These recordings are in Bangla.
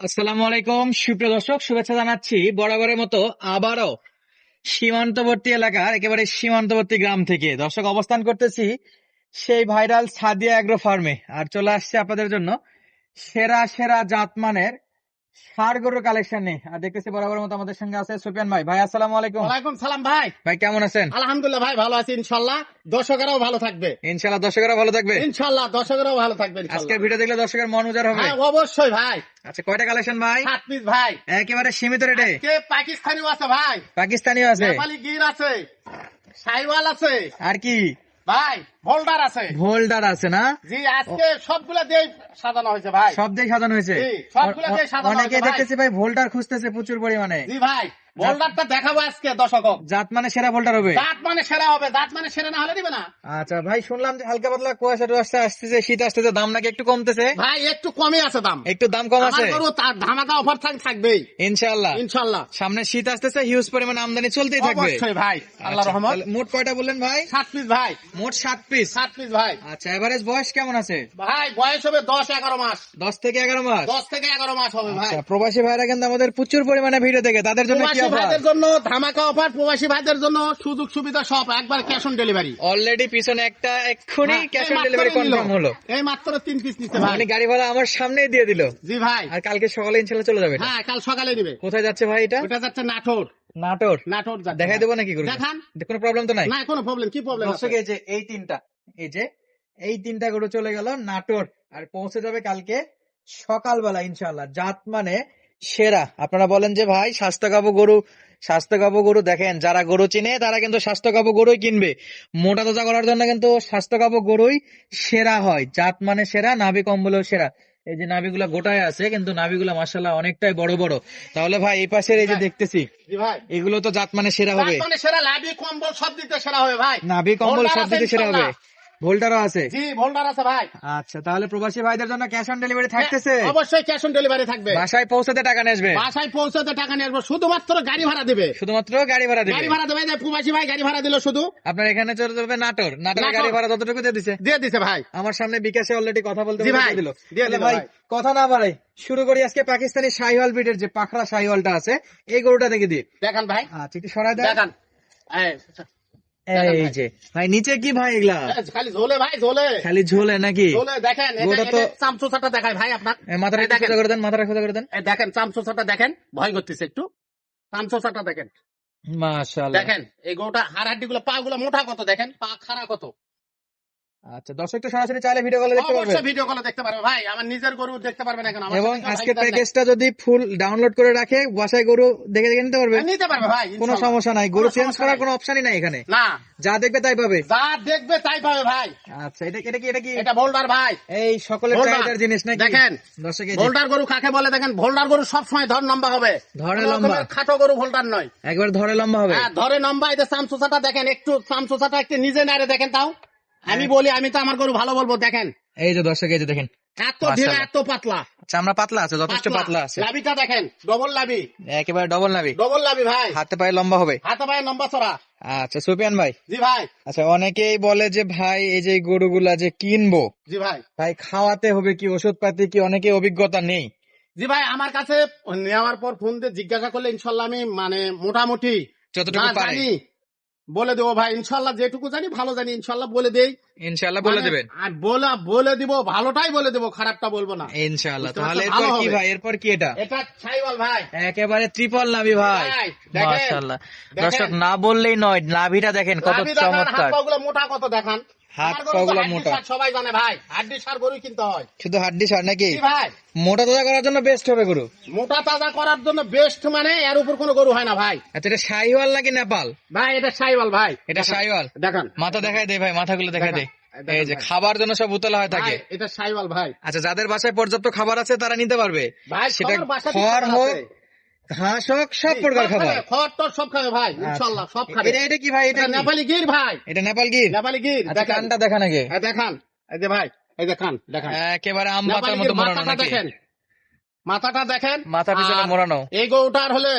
আসসালামু আলাইকুম, সুপ্রিয় দর্শক, শুভেচ্ছা জানাচ্ছি বরাবরের মতো আবারও সীমান্তবর্তী এলাকার, একেবারে সীমান্তবর্তী গ্রাম থেকে। দর্শক, অবস্থান করতেছি সেই ভাইরাল সাদিয়া অ্যাগ্রো ফার্মে। আর চলে আসছে আপনাদের জন্য সেরা সেরা জাতমানের গরুর কালেকশন নিয়ে আর দেখতেছি বরাবরের মতো আমাদের সঙ্গে আছে ভাই। ভাই আসসালামু আলাইকুম। ওয়ালাইকুম সালাম ভাই। ভাই কেমন আছেন? আলহামদুলিল্লাহ ভাই ভালো আছি ইনশাল্লাহ দর্শকেরাও ভালো থাকবে। ইনশাল্লাহ দর্শকেরা ভালো থাকবে? ইনশাল্লাহ দর্শকেরাও ভালো থাকবে আজকের ভিডিও দেখলে দর্শকের মন উজাড় হবে? হ্যাঁ অবশ্যই ভাই। আচ্ছা কয়টা কালেকশন ভাই? সাত পিস ভাই। একেবারে সীমিত রেটে কে পাকিস্তানিও আছে ভাই। পাকিস্তানিও আছে? নেপালি গির আছে সাইওয়াল আছে। আর কি? ভাই ভোল্ডার আছে। ভোল্ডার আছে না? জি আজকে সবগুলা দিয়ে সাজানো হয়েছে ভাই। সব দিয়ে সাজানো হয়েছে? অনেকে। দেখতেছি ভাই ভোল্টার খুঁজতেছে প্রচুর পরিমাণে। জি ভাই। বোল্ডারটা দেখাবো আজকে দর্শক জাত মানে সেরা ভোল্টার হবে। দাঁত মানে সেরা হবে দাঁত মানে সেরা না হলে দিবে না। আচ্ছা ভাই শুনলাম যে হালকা পাতলা কুয়াশা টুয়াশা আসতেছে শীত আসতেছে দাম নাকি একটু কমতেছে? ভাই একটু কমই আছে দাম। একটু দাম কম আছে? গরু তার ধামাকা অফার থাকবেই। ইনশাআল্লাহ। ইনশাল্লাহ সামনে শীত আসতেছে হিউজ পরিমাণ আমদানি চলতেই থাকবে। অবশ্যই ভাই। আল্লাহ আচ্ছা, রহমত। মোট কয়টা বললেন ভাই? সাত পিস ভাই। মোট সাত পিস সাত পিস ভাই। আচ্ছা এভারেজ বয়স কেমন আছে? ভাই বয়স হবে দশ এগারো মাস। দশ থেকে এগারো মাস? দশ থেকে এগারো মাস হবে ভাই। আচ্ছা প্রবাসী ভাইরা কিন্তু আমাদের প্রচুর পরিমাণে ভিডিও দেখে তাদের জন্য ভাইদের জন্য ধামাকা অফার প্রবাসী ভাইদের জন্য সুযোগ সুবিধা সব একবার ক্যাশ অন ডেলিভারি অলরেডি পিছনে একটা এক্ষুনি ক্যাশ অন ডেলিভারি কনফার্ম হলো। এই মাত্র তিন পিস নিচ্ছে ভাই। মানে গাড়ি ভাড়া আমার সামনেই দিয়ে দিল। জি ভাই। আর কালকে সকালে ইনশাল্লাহ চলে যাবে হ্যাঁ কাল সকালে নিবে কোথায় যাচ্ছে ভাই এটা? ওটা যাচ্ছে নাটোর। নাটোর। নাটোর যাচ্ছে। দেখাই দেবো নাকি দেখান। কোনো প্রবলেম তো নাই? না কোনো প্রবলেম কি প্রবলেম যে এই তিনটা। এই যে এই তিনটা গরু চলে গেল নাটোর। আর পৌঁছে যাবে কালকে সকালবেলা ইনশাল্লাহ। জাত মানে সেরা। আপনারা বলেন যে ভাই স্বাস্থ্য কাবু গরু স্বাস্থ্য কাবু গরু দেখেন যারা গরু চিনে তারা কিন্তু স্বাস্থ্য কাবু গরুই কিনবে। মোটা তাজা করার জন্য কিন্তু স্বাস্থ্য কাবু গরুই সেরা হয়। জাত মানে সেরা নাভি কম্বলেও সেরা। এই যে নাভিগুলা গোটায় আছে কিন্তু নাভিগুলা মাসাল্লাহ অনেকটাই বড় বড়। তাহলে ভাই এই পাশের এই যে দেখতেছি এগুলো তো জাত মানে সেরা হবে। মানে সেরা লাভি কম্বল সব দিতে সেরা হবে ভাই। নাভি কম্বল সব দিকে সেরা হবে। ভোল্টারও আছে। জি ভোল্ডার আছে ভাই। আচ্ছা তাহলে প্রবাসী ভাইদের জন্য ক্যাশ অন ডেলিভারি থাকতেছে? অবশ্যই ক্যাশ অন ডেলিভারি থাকবে। বাসায় পৌঁছাতে টাকা নিয়ে আসবে? বাসায় পৌঁছাতে টাকা নিয়ে আসব। শুধুমাত্র গাড়ি ভাড়া দিবে। শুধুমাত্র গাড়ি ভাড়া দিবে? গাড়ি ভাড়া দেবে প্রবাসী ভাই গাড়ি ভাড়া দিল শুধু। আপনার এখানে চলে যাবে নাটোর। নাটোরের নাটোর। গাড়ি ভাড়া ততটুকু দিয়ে দিছে? দিয়ে দিছে ভাই। আমার সামনে বিকাশে অলরেডি কথা বলতে ভাই, দিল। দিয়ে ভাই। কথা না বাড়াই শুরু করি আজকে পাকিস্তানি শাহিওয়াল ব্রিডের যে পাখরা শাহিওয়ালটা আছে এই গরুটা দেখে দিই। দেখান ভাই। আচ্ছা একটু সরাই দেখান। এই, যে ভাই নিচে কি ভাই এগুলা? খালি ঝোলে ভাই ঝোলে। খালি ঝোলে নাকি? ঝোলে দেখেন এটা তো- চামচোসাটা দেখায় ভাই আপনার। মাথাটা সোজা করে দেন মাথাটা সোজা করে দেন। দেখেন চামচোসাটা দেখেন ভয় করতেছে একটু। চামচোসাটা দেখেন। মাশাআল্লাহ। দেখেন এই গোটা হাড় হাড্ডি গুলো পা গুলো মোটা কত দেখেন? পা খাড়া কত? আচ্ছা দর্শক তো সরাসরি চাইলে ভিডিও কলে দেখতে পারবে ভিডিও কলে দেখতে পারবে। ভাই আমার নিজের গরু দেখতে পারবেন এখন এবং আজকের প্যাকেজটা যদি ফুল ডাউনলোড করে রাখে বাসায় গরু দেখে দেখে নিতে পারবে নিতে পারবে ভাই কোনো সমস্যা নাই। গরু চেঞ্জ করার কোনো অপশনই নাই এখানে। না। যা দেখবে তাই পাবে। যা দেখবে তাই পাবে ভাই। আচ্ছা এটা এটা কি এটা কি এটা বোল্ডার ভাই। এই সকলের ভোল্ডার। চাহিদার জিনিস নাকি? দেখেন। দর্শক ভোল্ডার গরু কাকে বলে দেখেন? ভোল্ডার গরু সবসময় ধর লম্বা হবে। ধরে লম্বা। খাটো গরু ভোল্ডার নয়। একবার ধরে লম্বা হবে। হ্যাঁ ধরে লম্বা এই যে দেখেন একটু চামচোসাটা একটু নিজে নাড়ে দেখেন তাও। আমি বলি আমি তো আমার গরু ভালো বলব দেখেন। এই যে দর্শক এই যে দেখেন। এত ঢিলা এত পাতলা। চামড়া পাতলা আছে যথেষ্ট পাতলা। আছে। লাভিটা দেখেন ডবল লাভি। একেবারে ডবল নাবি ডবল লাভি ভাই। হাতে পায়ে লম্বা হবে। হাতে পায়ে লম্বা চড়া আচ্ছা সুপিয়ান ভাই। জি ভাই। আচ্ছা অনেকেই বলে যে ভাই এই যে গরুগুলা যে কিনবো জি ভাই। ভাই খাওয়াতে হবে কি ওষুধ পাতি কি অনেকে অভিজ্ঞতা নেই। জি ভাই আমার কাছে নেওয়ার পর ফোন দিয়ে জিজ্ঞাসা করলে ইনশাল্লাহ আমি মানে মোটামুটি যতটুকু পারে। বলে দেবো ভাই ইনশাল্লাহ যেটুকু জানি ভালো জানি ইনশাল্লাহ বলে দেই। ইনশাল্লাহ বলে মানে, দেবেন। আর বলে বলে দিব ভালোটাই বলে দেবো খারাপটা বলব না। ইনশাল্লাহ তাহলে এরপর কি ভাই এরপর কি এটা? এটা ছাইওয়াল ভাই। একেবারে ত্রিপল নাভি ভাই। মাশাআল্লাহ দর্শক না বললেই নয় নাভিটা দেখেন কত চমৎকার। পাগুলো মোটা কত দেখান। হাত পাগুলো মোটা। সবাই জানে ভাই হাড্ডি সার গরু কিনতে হয়। শুধু হাড্ডি সার নাকি? ভাই? মোটা তাজা করার জন্য বেস্ট হবে গরু। মোটা তাজা করার জন্য বেস্ট মানে এর উপর কোনো গরু হয় না ভাই। আচ্ছা এটা শাহিওয়াল নাকি নেপাল? ভাই এটা সাইওয়াল ভাই। এটা শাহিওয়াল দেখান। মাথা দেখায় দে ভাই মাথাগুলো দেখায় দে। এই যে খাবার জন্য সব উতলা হয়ে থাকে। এটা সাইওয়াল ভাই। আচ্ছা যাদের বাসায় পর্যাপ্ত খাবার আছে তারা নিতে পারবে। ভাই সেটা খড় খাবার হোক। ঘাস হোক সব প্রকার খাবার। খড় সব খাবে ভাই ইনশাল্লাহ সব আচ্ছা। খাবে। এটা এটা কি ভাই? এটা নেপালি গির ভাই। এটা নেপাল গির? নেপালি গির আচ্ছা দেখেন। কানটা দেখা আগে। এই দেখান। এই যে ভাই এই যে কান দেখান। একেবারে আম পাতার মতো মোড়ানো মাথাটা নাকি? দেখেন। মাথাটা দেখেন। মাথা পিছনে মোড়ানো এই গরুটার হলে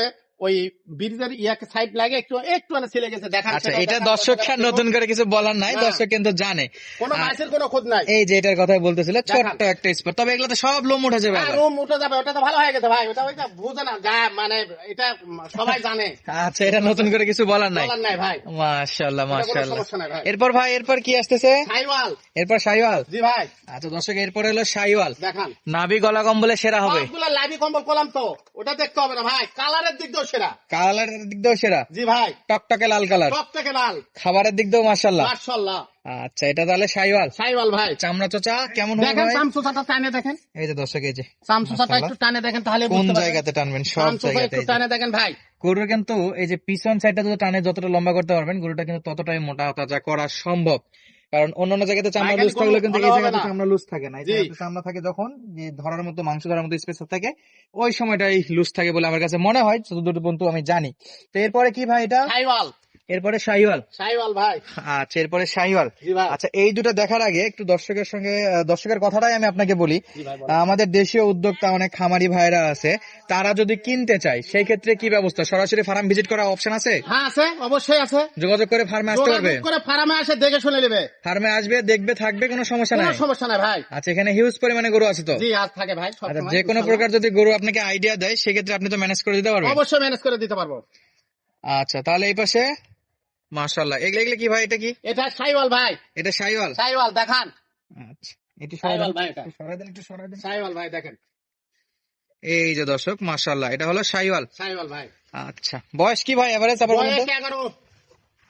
ওই ব্রিজের ইয়াকে সাইড লাগে একটু একটু মানে ছিলে গেছে দেখা আচ্ছা এটা দর্শকরা নতুন করে কিছু বলার নাই দর্শক কিন্তু জানে। কোনো মাছের কোনো খোঁজ নাই। এই যে এটার কথাই বলতেছিল। ছোট্ট একটা স্পট তবে এগুলো তো সব লোম উঠে যাবে আবার। রুম উঠে যাবে ওটা তো ভালো হয়ে গেছে ভাই ওটা ওইটা বুঝে না যা মানে এটা সবাই জানে। আচ্ছা এটা নতুন করে কিছু বলার নাই। বলার নাই ভাই। নাই ভাই। এরপর ভাই এরপর কি আসতেছে? সাইওয়াল। এরপর শাইওয়াল জি ভাই। আচ্ছা দর্শক এরপর হলো শাইওয়াল দেখান। নাভি গলা কম্বলে সেরা হবে। সবগুলা লাভি কম্বল করলাম তো ওটা দেখতে হবে না ভাই। কালারের দিক দিয়েও সেরা। কালারের দিক দিয়েও সেরা। জি ভাই। টকটকে লাল কালার। থেকে লাল। খাবারের দিক দিয়েও মাশাল্লাহ মার্শাল্লাহ আচ্ছা এটা তাহলে শাইওয়াল সাইওয়াল ভাই। চামড়া চোচা কেমন হবে দেখেন টানে দেখেন। এই যে দর্শক এই যে। একটু টানে দেখেন তাহলে কোন জায়গাতে টানবেন? সব জায়গাতে একটু টানে দেখেন ভাই। গরুর কিন্তু এই যে পিছন সাইডটা যদি টানে যতটা লম্বা করতে পারবেন গরুটা কিন্তু ততটাই মোটা তাজা করা সম্ভব। কারণ অন্যান্য জায়গাতে চামড়া লুজ থাকলে কিন্তু এই জায়গাতে। চামড়া লুজ থাকে না এই। জায়গাতে চামড়া থাকে যখন যে ধরার মতো মাংস ধরার মতো স্পেস থাকে ওই সময়টাই লুজ থাকে বলে আমার কাছে মনে হয় যতদূর পর্যন্ত আমি জানি তো এরপরে কি ভাই এটা এরপরে শাহিওয়াল। সাইওয়াল ভাই। আচ্ছা এরপরে শাহিওয়াল। আচ্ছা এই দুটো দেখার আগে একটু দর্শকের সঙ্গে দর্শকের কথাটাই আমি আপনাকে বলি। আমাদের দেশীয় উদ্যোক্তা অনেক খামারি ভাইরা আছে। তারা যদি কিনতে চায় সেই ক্ষেত্রে কি ব্যবস্থা? সরাসরি ফার্ম ভিজিট করার অপশন আছে? হ্যাঁ আছে অবশ্যই আছে। যোগাযোগ করে ফার্মে আসতে পারবে? করে ফার্মে আসে দেখে শুনে নেবে। ফার্মে আসবে দেখবে থাকবে কোনো সমস্যা কোনো নাই? সমস্যা নাই ভাই। আচ্ছা এখানে হিউজ পরিমাণে গরু আছে তো? জি আজ থাকে ভাই আচ্ছা যে কোনো প্রকার যদি গরু আপনাকে আইডিয়া দেয় সেক্ষেত্রে আপনি তো ম্যানেজ করে দিতে পারবেন? অবশ্যই ম্যানেজ করে দিতে পারব। আচ্ছা তাহলে এই পাশে এগুলো এগুলো কি ভাই এটা কি? এটা সাইওয়াল ভাই। এটা শাইওয়াল সাইওয়াল দেখান। আচ্ছা একটু সাইওয়াল ভাই এটা। সরাই দেন একটু সরাই দেন। সাইওয়াল ভাই দেখেন। এই যে দর্শক এটা হলো শাইওয়াল সাইওয়াল ভাই। আচ্ছা বয়স কি ভাই এভারেজ আবার বলুন তো? বয়স এগারো।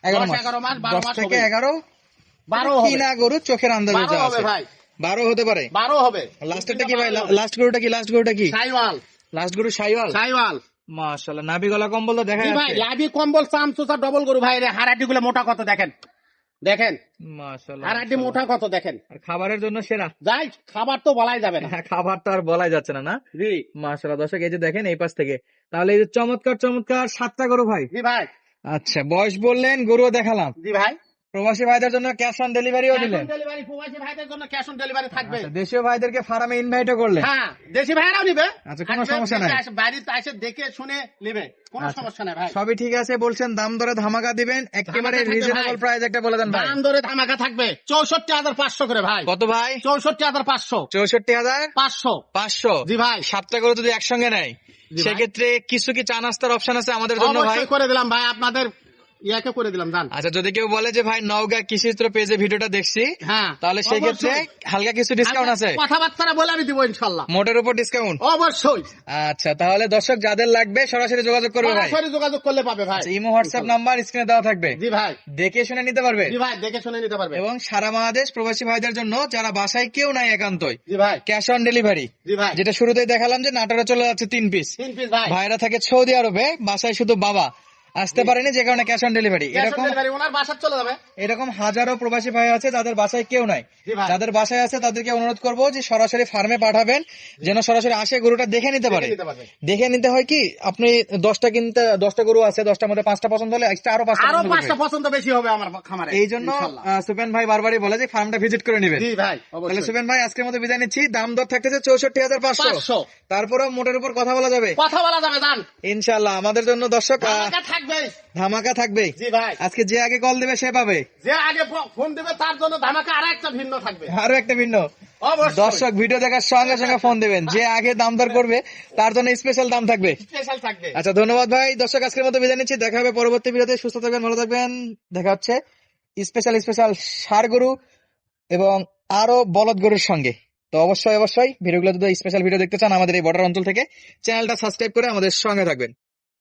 এগারো দশ, মাস। এগারো মাস, বারো দশ মাস থেকে হবে। এগারো? বারো কি হবে। না গরু চোখের আন্দাজে বারো যা আছে। ভাই। বারো হতে পারে? বারো হবে। লাস্টেরটা কি ভাই? লাস্ট গরুটা কি? লাস্ট গরুটা কি? সাইওয়াল। লাস্ট গরু শাইওয়াল সাইওয়াল। মাশাল্লাহ নাভি গলা কম্বল তো দেখা ভাই লাভি কম্বল চামচুসা ডবল গরু। ভাই রে হারাটি গুলো মোটা কত দেখেন? দেখেন? মাশাল্লাহ হারাটি মোটা কত দেখেন? আর খাবারের জন্য সেরা। যাই খাবার তো বলাই যাবে না। হ্যাঁ, খাবার তো আর বলাই যাচ্ছে না না? জি। মাশাল্লাহ দর্শক এই যে দেখেন এই পাশ থেকে। তাহলে এই যে চমৎকার চমৎকার সাতটা গরু ভাই। জি ভাই। আচ্ছা বয়স বললেন গরুও দেখালাম। জি ভাই। প্রবাসী ভাইদের জন্য ক্যাশ অন ডেলিভারিও দিলেন। ডেলিভারি প্রবাসী ভাইদের জন্য ক্যাশ অন ডেলিভারি থাকবে। আচ্ছা, দেশীয় ভাইদেরকে ফার্মে ইনভাইটও করলেন। হ্যাঁ দেশি ভাইরাও নিবে। আচ্ছা, কোনো সমস্যা নাই। বাড়িতে এসে দেখে শুনে নিবে। কোনো আচ্ছা। সমস্যা নাই ভাই। সবই ঠিক আছে বলছেন দাম দরে ধামাকা দিবেন। একেবারে রিজনেবল প্রাইস একটা বলে দেন ভাই। দাম ধরে ধামাকা থাকবে। চৌষট্টি হাজার পাঁচশো করে ভাই। কত ভাই? চৌষট্টি হাজার পাঁচশো। চৌষট্টি হাজার? পাঁচশো। পাঁচশো? জি ভাই। সাতটা করে যদি একসঙ্গে নেয় সেক্ষেত্রে কিছু কি চা নাস্তার অপশন আছে আমাদের জন্য ভাই? করে দিলাম ভাই। আপনাদের ইয়াকে করে দিলাম জান আচ্ছা যদি কেউ বলে যে ভাই নওগাঁ কৃষি চিত্র পেজে ভিডিওটা দেখছি হ্যাঁ তাহলে সেই ক্ষেত্রে হালকা কিছু ডিসকাউন্ট আছে। কথাবার্তা বলে আমি দিব ইনশাল্লাহ। মোটের উপর ডিসকাউন্ট অবশ্যই। আচ্ছা তাহলে দর্শক যাদের লাগবে সরাসরি যোগাযোগ করবে ভাই। সরাসরি যোগাযোগ করলে পাবে ভাই। আচ্ছা, ইমো হোয়াটসঅ্যাপ নাম্বার স্ক্রিনে দেওয়া থাকবে। জি ভাই। দেখে শুনে নিতে পারবে। জি ভাই দেখে শুনে নিতে পারবে। এবং সারা বাংলাদেশ প্রবাসী ভাইদের জন্য যারা বাসায় কেউ নাই একান্তই জি ভাই। Cash on delivery. জি ভাই। যেটা শুরুতেই দেখালাম যে নাটোরে চলে যাচ্ছে তিন পিস তিন পিস ভাই। ভাইরা থাকে সৌদি আরবে বাসায় শুধু বাবা। আসতে পারেনি যে কারণে ক্যাশ অন ডেলিভারি এরকম ওনার বাসা চলে যাবে। এরকম হাজারো প্রবাসী ভাই আছে যাদের বাসায় কেউ নাই। যাদের বাসায় আছে তাদেরকে অনুরোধ করব যে সরাসরি ফার্মে পাঠাবেন যেন সরাসরি আসে গরুটা দেখে নিতে পারে। দেখে নিতে হয় কি আপনি দশটা কিনতে দশটা গরু আছে দশটার মধ্যে পাঁচটা পছন্দ হলে extra আরও পাঁচটা আরও পাঁচটা পছন্দ বেশি হবে আমার খামারে এই জন্য সুপেন ভাই বারবারই বলে যে ফার্মটা ভিজিট করে নেবেন। ভাই তাহলে সুপেন ভাই আজকের মতো বিদায় নিচ্ছি। দাম দর থাকতেছে চৌষট্টি হাজার পাঁচশো। তারপরেও মোটের উপর কথা বলা যাবে। কথা বলা যাবে জান ইনশাল্লাহ আমাদের জন্য দর্শক থাকবে? ধামাকা থাকবে? জি ভাই। আজকে যে আগে কল দেবে সে পাবে? যে আগে ফোন দেবে তার জন্য ধামাকা আর একটা ভিন্ন থাকবে। আরও একটা ভিন্ন? দর্শক ভিডিও দেখার সঙ্গে সঙ্গে ফোন দেবেন। যে আগে দাম দর করবে তার জন্য স্পেশাল দাম থাকবে। স্পেশাল থাকবে। আচ্ছা ধন্যবাদ ভাই। দর্শক আজকের মতো বিদায় নিচ্ছি। দেখা হবে পরবর্তী ভিডিওতে। সুস্থ থাকবেন ভালো থাকবেন। দেখা হচ্ছে স্পেশাল স্পেশাল সার গরু এবং আরও বলদ গরুর সঙ্গে। তো অবশ্যই অবশ্যই ভিডিওগুলো যদি স্পেশাল ভিডিও দেখতে চান আমাদের এই বর্ডার অঞ্চল থেকে চ্যানেলটা সাবস্ক্রাইব করে আমাদের সঙ্গে থাকবেন।